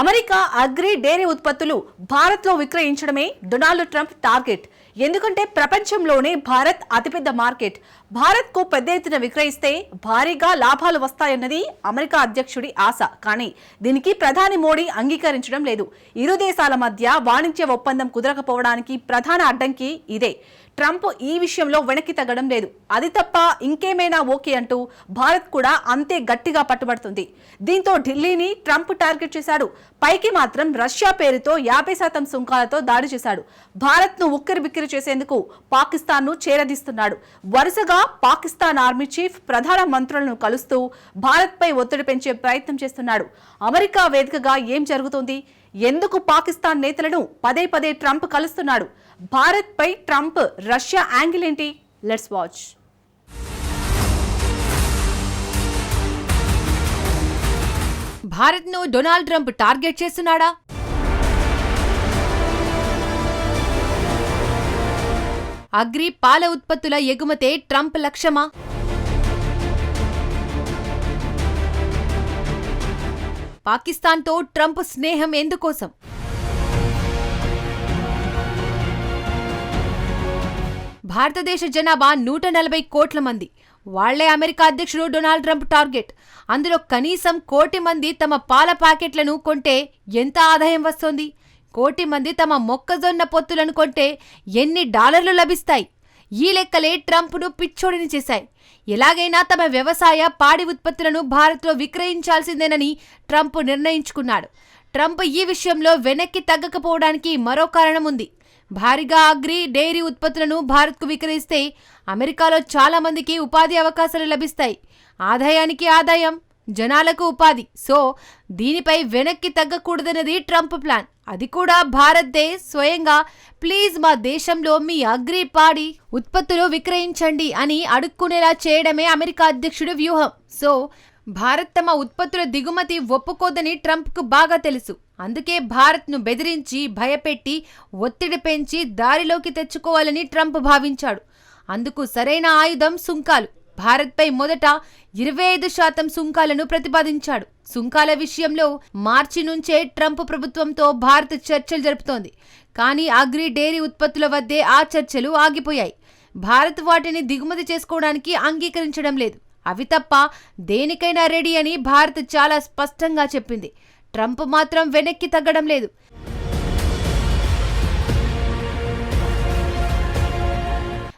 America agri dairy ఉత్పత్తులు భారత్లో విక్రయించడమే Donald Trump target. ఎందుకంటే ప్రపంచంలోనే భారత్ అతిపెద్ద మార్కెట్. భారత్కు పెద్ద ఎత్తున విక్రయిస్తే భారీగా లాభాలు వస్తాయన్నది అమెరికా అధ్యక్షుడి ఆశ. కానీ దీనికి ప్రధాని మోడీ అంగీకరించడం లేదు. ఇరు దేశాల మధ్య వాణిజ్య ఒప్పందం కుదరకపోవడానికి ప్రధాన అడ్డంకి ఇదే. ట్రంప్ ఈ విషయంలో వెనక్కి తగ్గడం లేదు. అది తప్ప ఇంకేమైనా ఓకే అంటూ భారత్ కూడా అంతే గట్టిగా పట్టుబడుతుంది. దీంతో ఢిల్లీని ట్రంప్ టార్గెట్ చేశాడు. పైకి మాత్రం రష్యా పేరుతో యాభై శాతం సుంకాలతో దాడి చేశాడు. భారత్ను ఉక్కిరి బిక్కిరి చేసేందుకు పాకిస్తాన్ను చేరదీస్తున్నాడు. వరుసగా పాకిస్తాన్ ఆర్మీ చీఫ్ ప్రధాన మంత్రులను కలుస్తూ భారత్పై ఒత్తిడి పెంచే ప్రయత్నం చేస్తున్నాడు. అమెరికా వేదికగా ఏం జరుగుతోంది? ఎందుకు పాకిస్తాన్ నేతలను పదే పదే ట్రంప్ కలుస్తున్నాడు? భారత్పై ట్రంప్ రష్యా యాంగిల్ ఏంటి? Let's watch. భారత్ను డొనాల్డ్ ట్రంప్ టార్గెట్ చేస్తున్నాడా? అగ్రి పాల ఉత్పత్తుల ఎగుమతే ట్రంప్ లక్ష్యమా? పాకిస్తాన్తో ట్రంప్ స్నేహం ఎందుకోసం? భారతదేశ జనాభా నూట నలభై కోట్ల మంది. వాళ్ళే అమెరికా అధ్యక్షుడు డొనాల్డ్ ట్రంప్ టార్గెట్. అందులో కనీసం కోటి మంది తమ పాల ప్యాకెట్లను కొంటే ఎంత ఆదాయం వస్తోంది? కోటి మంది తమ మొక్కజొన్న పొత్తులను కొంటే ఎన్ని డాలర్లు లభిస్తాయి? ఈ లెక్కలే ట్రంప్ను పిచ్చోడిని చేశాయి. ఎలాగైనా తమ వ్యవసాయ పాడి ఉత్పత్తులను భారత్లో విక్రయించాల్సిందేనని ట్రంప్ నిర్ణయించుకున్నాడు. ట్రంప్ ఈ విషయంలో వెనక్కి తగ్గకపోవడానికి మరో కారణం ఉంది భారీగా అగ్రి డైరీ ఉత్పత్తులను భారత్కు విక్రయిస్తే అమెరికాలో చాలామందికి ఉపాధి అవకాశాలు లభిస్తాయి. ఆదాయానికి ఆదాయం జనాలకు ఉపాధి. సో దీనిపై వెనక్కి తగ్గకూడదన్నది ట్రంప్ ప్లాన్. అది కూడా భారత్దే. స్వయంగా ప్లీజ్ మా దేశంలో మీ అగ్రి పాడి ఉత్పత్తులు విక్రయించండి అని అడుక్కునేలా చేయడమే అమెరికా అధ్యక్షుడి వ్యూహం. సో భారత్ తమ ఉత్పత్తుల దిగుమతి ఒప్పుకోదని ట్రంప్కు బాగా తెలుసు. అందుకే భారత్ను బెదిరించి భయపెట్టి ఒత్తిడి పెంచి దారిలోకి తెచ్చుకోవాలని ట్రంప్ భావించాడు. అందుకు సరైన ఆయుధం సుంకాలు. భారత్పై మొదట ఇరవై ఐదు శాతం సుంకాలను ప్రతిపాదించాడు. సుంకాల విషయంలో మార్చి నుంచే ట్రంప్ ప్రభుత్వంతో భారత్ చర్చలు జరుపుతోంది. కానీ అగ్రి డైరీ ఉత్పత్తుల వద్దే ఆ చర్చలు ఆగిపోయాయి. భారత్ వాటిని దిగుమతి చేసుకోవడానికి అంగీకరించడం లేదు. అవి తప్ప దేనికైనా రెడీ అని భారత్ చాలా స్పష్టంగా చెప్పింది. ట్రంప్ మాత్రం వెనక్కి తగ్గడం లేదు.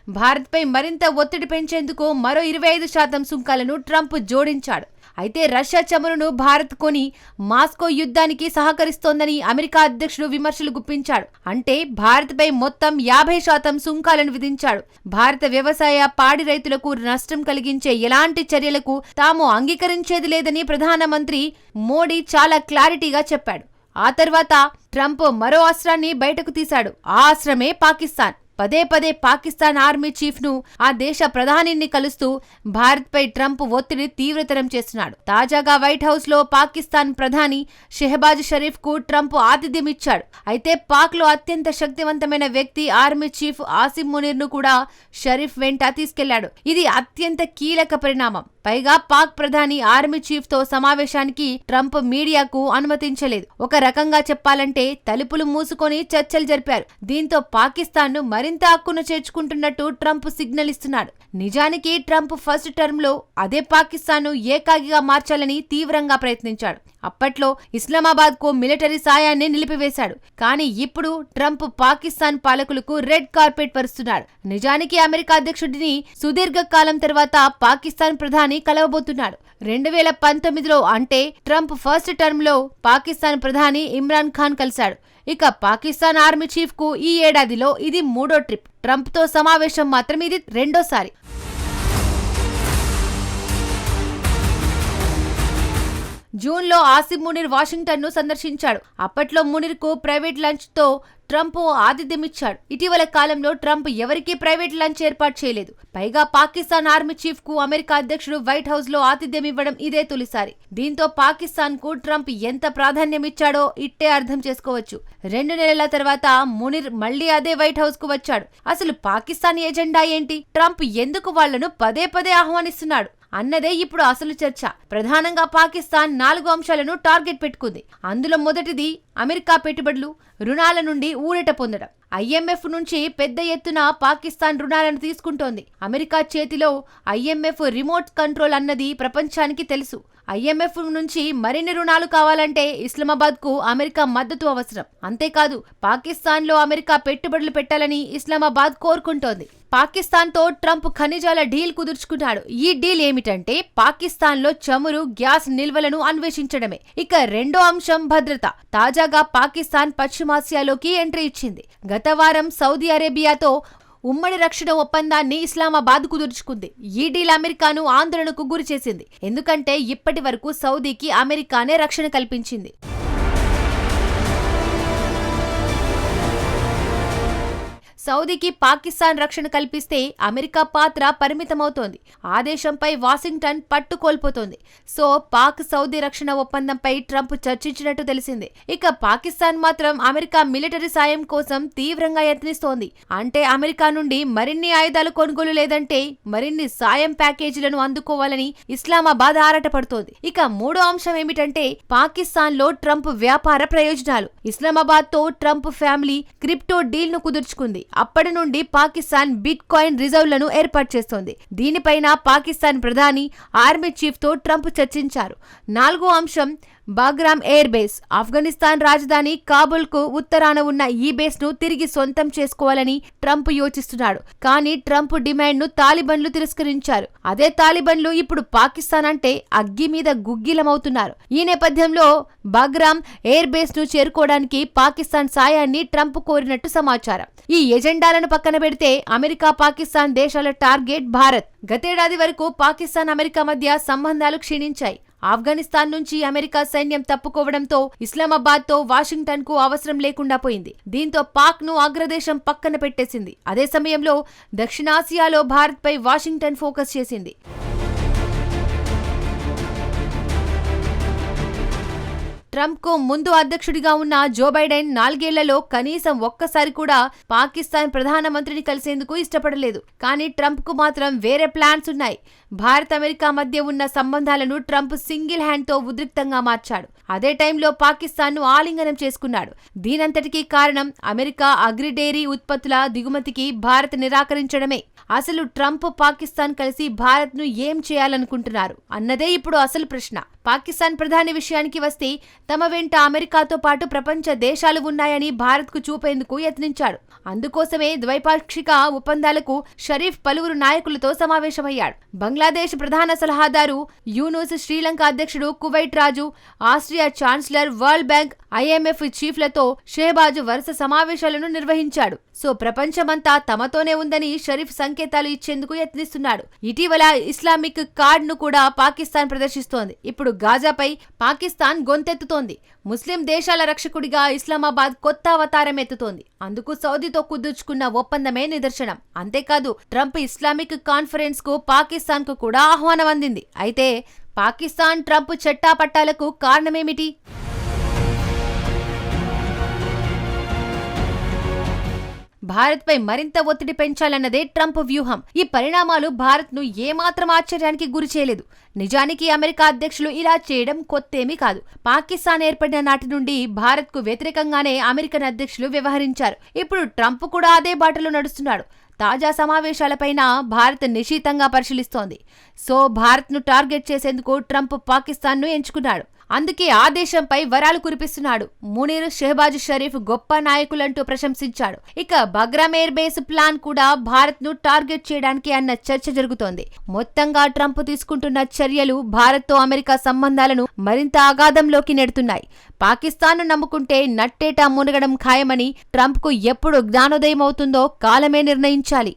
భారత్పై మరింత ఒత్తిడి పెంచేందుకు మరో ఇరవై ఐదు శాతం సుంకాలను ట్రంప్ జోడించాడు. అయితే రష్యా చమురును భారత్ కొని మాస్కో యుద్ధానికి సహకరిస్తోందని అమెరికా అధ్యక్షుడు విమర్శలు గుప్పించాడు. అంటే భారత్పై మొత్తం యాభై శాతం సుంకాలను విధించాడు. భారత వ్యవసాయ పాడి రైతులకు నష్టం కలిగించే ఎలాంటి చర్యలకు తాము అంగీకరించేది లేదని ప్రధానమంత్రి మోడీ చాలా క్లారిటీగా చెప్పాడు. ఆ తర్వాత ట్రంప్ మరో అస్త్రాన్ని బయటకు తీశాడు. ఆ అస్త్రమే పాకిస్తాన్. పదే పదే పాకిస్తాన్ ఆర్మీ చీఫ్ను ఆ దేశ ప్రధానిని కలుస్తూ భారత్పై ట్రంప్ ఒత్తిడి తీవ్రతరం చేస్తున్నాడు. తాజాగా వైట్ హౌస్లో పాకిస్తాన్ ప్రధాని షెహబాజ్ షరీఫ్కు ట్రంప్ ఆతిథ్యం ఇచ్చాడు. అయితే పాక్లో అత్యంత శక్తివంతమైన వ్యక్తి ఆర్మీ చీఫ్ ఆసిమ్ మునీర్ను కూడా షరీఫ్ వెంట తీసుకెళ్ళాడు. ఇది అత్యంత కీలక పరిణామం. పైగా పాక్ ప్రధాని ఆర్మీ చీఫ్తో సమావేశానికి ట్రంప్ మీడియాకు అనుమతించలేదు. ఒక రకంగా చెప్పాలంటే తలుపులు మూసుకొని చర్చలు జరిపారు. దీంతో పాకిస్తాన్ను మరి మరింత హక్కును చేర్చుకుంటున్నట్టు ట్రంప్ సిగ్నల్ ఇస్తున్నాడు. నిజానికి ట్రంప్ ఫస్ట్ టర్మ్లో అదే పాకిస్తాన్ను ఏకాగిగా మార్చాలని తీవ్రంగా ప్రయత్నించాడు. అప్పట్లో ఇస్లామాబాద్కు మిలిటరీ సాయాన్ని నిలిపివేశాడు. కానీ ఇప్పుడు ట్రంప్ పాకిస్తాన్ పాలకులకు రెడ్ కార్పెట్ పరుస్తున్నాడు. నిజానికి అమెరికా అధ్యక్షుడిని సుదీర్ఘ కాలం తర్వాత పాకిస్తాన్ ప్రధాని కలవబోతున్నాడు. రెండు వేల పంతొమ్మిదిలో అంటే ట్రంప్ ఫస్ట్ టర్మ్లో పాకిస్తాన్ ప్రధాని ఇమ్రాన్ ఖాన్ కలిశాడు. ఇక పాకిస్తాన్ ఆర్మీ చీఫ్కు ఈ ఏడాదిలో ఇది మూడో ట్రిప్. ట్రంప్తో సమావేశం మాత్రం ఇది రెండోసారి. జూన్లో ఆసిఫ్ మునీర్ వాషింగ్టన్ను సందర్శించాడు. అప్పట్లో మునీర్కు ప్రైవేట్ లంచ్తో ట్రంప్ ఆతిథ్యమిచ్చాడు. ఇటీవల కాలంలో ట్రంప్ ఎవరికీ ప్రైవేట్ లంచ్ ఏర్పాటు చేయలేదు. పైగా పాకిస్తాన్ ఆర్మీ చీఫ్కు అమెరికా అధ్యక్షుడు వైట్ హౌస్లో ఆతిథ్యం ఇవ్వడం ఇదే తొలిసారి. దీంతో పాకిస్తాన్కు ట్రంప్ ఎంత ప్రాధాన్యం ఇచ్చాడో ఇట్టే అర్థం చేసుకోవచ్చు. రెండు నెలల తర్వాత మునిర్ మళ్ళీ అదే వైట్ హౌస్కు వచ్చాడు. అసలు పాకిస్తాన్ ఎజెండా ఏంటి? ట్రంప్ ఎందుకు వాళ్ళను పదే పదే ఆహ్వానిస్తున్నాడు? అన్నదే ఇప్పుడు అసలు చర్చ. ప్రధానంగా పాకిస్తాన్ నాలుగు అంశాలను టార్గెట్ పెట్టుకుంది. అందులో మొదటిది అమెరికా పెట్టుబడులు రుణాల నుండి ఊరట పొందడం. ఐఎంఎఫ్ నుంచి పెద్ద ఎత్తున పాకిస్తాన్ రుణాలను తీసుకుంటోంది. అమెరికా చేతిలో ఐఎంఎఫ్ రిమోట్ కంట్రోల్ అన్నది ప్రపంచానికి తెలుసు. ఐఎంఎఫ్ నుంచి మరిన్ని రుణాలు కావాలంటే ఇస్లామాబాద్కు అమెరికా మద్దతు అవసరం. అంతేకాదు పాకిస్తాన్లో అమెరికా పెట్టుబడులు పెట్టాలని ఇస్లామాబాద్ కోరుకుంటోంది. పాకిస్తాన్తో ట్రంప్ ఖనిజాల డీల్ కుదుర్చుకున్నాడు. ఈ డీల్ ఏమిటంటే పాకిస్తాన్లో చమురు గ్యాస్ నిల్వలను అన్వేషించడమే. ఇక రెండో అంశం భద్రత. తాజాగా పాకిస్తాన్ పశ్చిమాసియాలోకి ఎంట్రీ ఇచ్చింది. గత వారం సౌదీ అరేబియాతో ఉమ్మడి రక్షణ ఒప్పందాన్ని ఇస్లామాబాద్ కుదుర్చుకుంది. ఈ డీల్ అమెరికాను ఆందోళనకు గురి చేసింది ఎందుకంటే ఇప్పటి వరకు సౌదీకి అమెరికానే రక్షణ కల్పించింది. సౌదీకి పాకిస్తాన్ రక్షణ కల్పిస్తే అమెరికా పాత్ర పరిమితమవుతోంది. ఆ దేశంపై వాషింగ్టన్ పట్టు కోల్పోతోంది సో పాక్ సౌదీ రక్షణ ఒప్పందంపై ట్రంప్ చర్చించినట్టు తెలిసింది. ఇక పాకిస్తాన్ మాత్రం అమెరికా మిలిటరీ సాయం కోసం తీవ్రంగా యత్నిస్తోంది. అంటే అమెరికా నుండి మరిన్ని ఆయుధాలు కొనుగోలు లేదంటే మరిన్ని సాయం ప్యాకేజీలను అందుకోవాలని ఇస్లామాబాద్ ఆరాటపడుతోంది. ఇక మూడో అంశం ఏమిటంటే పాకిస్తాన్లో ట్రంప్ వ్యాపార ప్రయోజనాలు. ఇస్లామాబాద్తో ట్రంప్ ఫ్యామిలీ క్రిప్టో డీల్ను కుదుర్చుకుంది. అప్పటి నుండి పాకిస్తాన్ బిట్ కాయిన్ రిజర్వ్లను ఏర్పాటు చేస్తోంది. దీనిపైన పాకిస్తాన్ ప్రధాని ఆర్మీ చీఫ్తో ట్రంప్ చర్చించారు. నాలుగో అంశం బాగ్రామ్ ఎయిర్ బేస్. ఆఫ్ఘనిస్తాన్ రాజధాని కాబుల్కు ఉత్తరాన ఉన్న ఈ బేస్ను తిరిగి సొంతం చేసుకోవాలని ట్రంప్ యోచిస్తున్నాడు. కానీ ట్రంప్ డిమాండ్ను తాలిబన్లు తిరస్కరించారు. అదే తాలిబన్లు ఇప్పుడు పాకిస్తాన్ అంటే అగ్గి మీద గుగ్గిలమవుతున్నారు. ఈ నేపథ్యంలో బాగ్రామ్ ఎయిర్ బేస్ను చేరుకోవడానికి పాకిస్తాన్ సాయాన్ని ట్రంప్ కోరినట్టు సమాచారం. ఈ ఎజెండాలను పక్కన పెడితే అమెరికా పాకిస్తాన్ దేశాల టార్గెట్ భారత్. గతేడాది వరకు పాకిస్తాన్ అమెరికా మధ్య సంబంధాలు క్షీణించాయి. ఆఫ్ఘనిస్తాన్ నుంచి అమెరికా సైన్యం తప్పుకోవడంతో ఇస్లామాబాద్తో వాషింగ్టన్కు అవసరం లేకుండా పోయింది. దీంతో పాక్ను అగ్రదేశం పక్కన పెట్టేసింది. అదే సమయంలో దక్షిణాసియాలో భారత్ పై వాషింగ్టన్ ఫోకస్ చేసింది. ట్రంప్కు ముందు అధ్యక్షుడిగా ఉన్న జో బైడెన్ నాలుగేళ్ళలో కనీసం ఒక్కసారి కూడా పాకిస్తాన్ ప్రధానమంత్రిని కలిసేందుకు ఇష్టపడలేదు. కానీ ట్రంప్కు మాత్రం వేరే ప్లాన్స్ ఉన్నాయి. భారత్ అమెరికా మధ్య ఉన్న సంబంధాలను ట్రంప్ సింగిల్ హ్యాండ్తో ఉద్రిక్తంగా మార్చాడు. అదే టైంలో పాకిస్తాన్ను ఆలింగనం చేసుకున్నాడు. దీనంతటికీ కారణం అమెరికా అగ్రిడేరీ ఉత్పత్తుల దిగుమతికి భారత్ నిరాకరించడమే. అసలు ట్రంప్ పాకిస్తాన్ కలిసి భారత్ను ఏం చేయాలనుకుంటున్నారు? అన్నదే ఇప్పుడు అసలు ప్రశ్న. పాకిస్తాన్ ప్రధాని విషయానికి వస్తే తమ వెంట అమెరికాతో పాటు ప్రపంచ దేశాలు ఉన్నాయని భారత్కు చూపేందుకు యత్నించాడు. అందుకోసమే ద్వైపాక్షిక ఒప్పందాలకు షరీఫ్ పలువురు నాయకులతో సమావేశమయ్యాడు. బంగ్లాదేశ్ ప్రధాన సలహాదారు యూనూస్ శ్రీలంక అధ్యక్షుడు కువైట్ రాజు Austria chancellor world bank IMF చీఫ్లతో Shehbaz వరుస సమావేశాలను నిర్వహించాడు. సో ప్రపంచమంతా తమతోనే ఉందని షరీఫ్ సంకేతాలు ఇచ్చేందుకు యత్నిస్తున్నాడు. ఇటీవల ఇస్లామిక్ కార్డ్ను కూడా పాకిస్తాన్ ప్రదర్శిస్తోంది. ఇప్పుడు గాజాపై పాకిస్తాన్ గొంతెత్తుతో పెరుగుతోంది ముస్లిం దేశాల రక్షకుడిగా ఇస్లామాబాద్ కొత్త అవతారం ఎత్తుతోంది. అందుకు సౌదీతో కుదుర్చుకున్న ఒప్పందమే నిదర్శనం. అంతేకాదు ట్రంప్ ఇస్లామిక్ కాన్ఫరెన్స్కు పాకిస్తాన్కు కూడా ఆహ్వానం అందింది. అయితే పాకిస్తాన్ ట్రంప్ చెట్టాపట్టాలకు కారణమేమిటి? భారత్పై మరింత ఒత్తిడి పెంచాలన్నదే ట్రంప్ వ్యూహం. ఈ పరిణామాలు భారత్ను ఏమాత్రం ఆశ్చర్యానికి గురి చేయలేదు. నిజానికి అమెరికా అధ్యక్షులు ఇలా చేయడం కొత్తేమీ కాదు. పాకిస్తాన్ ఏర్పడిన నాటి నుండి భారత్కు వ్యతిరేకంగానే అమెరికన్ అధ్యక్షులు వ్యవహరించారు. ఇప్పుడు ట్రంప్ కూడా అదే బాటలో నడుస్తున్నాడు. తాజా సమావేశాలపైన భారత్ నిశితంగా పరిశీలిస్తోంది. సో భారత్ను టార్గెట్ చేసేందుకు ట్రంప్ పాకిస్తాన్ను ఎంచుకున్నాడు. అందుకే ఆ దేశంపై వరాలు కురిపిస్తున్నాడు. మునీర్ షెహబాజ్ షరీఫ్ గొప్ప నాయకులంటూ ప్రశంసించాడు. ఇక బగ్రామ్ ఎయిర్ బేస్ ప్లాన్ కూడా భారత్ను టార్గెట్ చేయడానికి అన్న చర్చ జరుగుతోంది. మొత్తంగా ట్రంప్ తీసుకుంటున్న చర్యలు భారత్తో అమెరికా సంబంధాలను మరింత అగాధంలోకి నెడుతున్నాయి. పాకిస్తాన్ నమ్ముకుంటే నట్టేటా మునగడం ఖాయమని ట్రంప్కు ఎప్పుడు జ్ఞానోదయం అవుతుందో కాలమే నిర్ణయించాలి.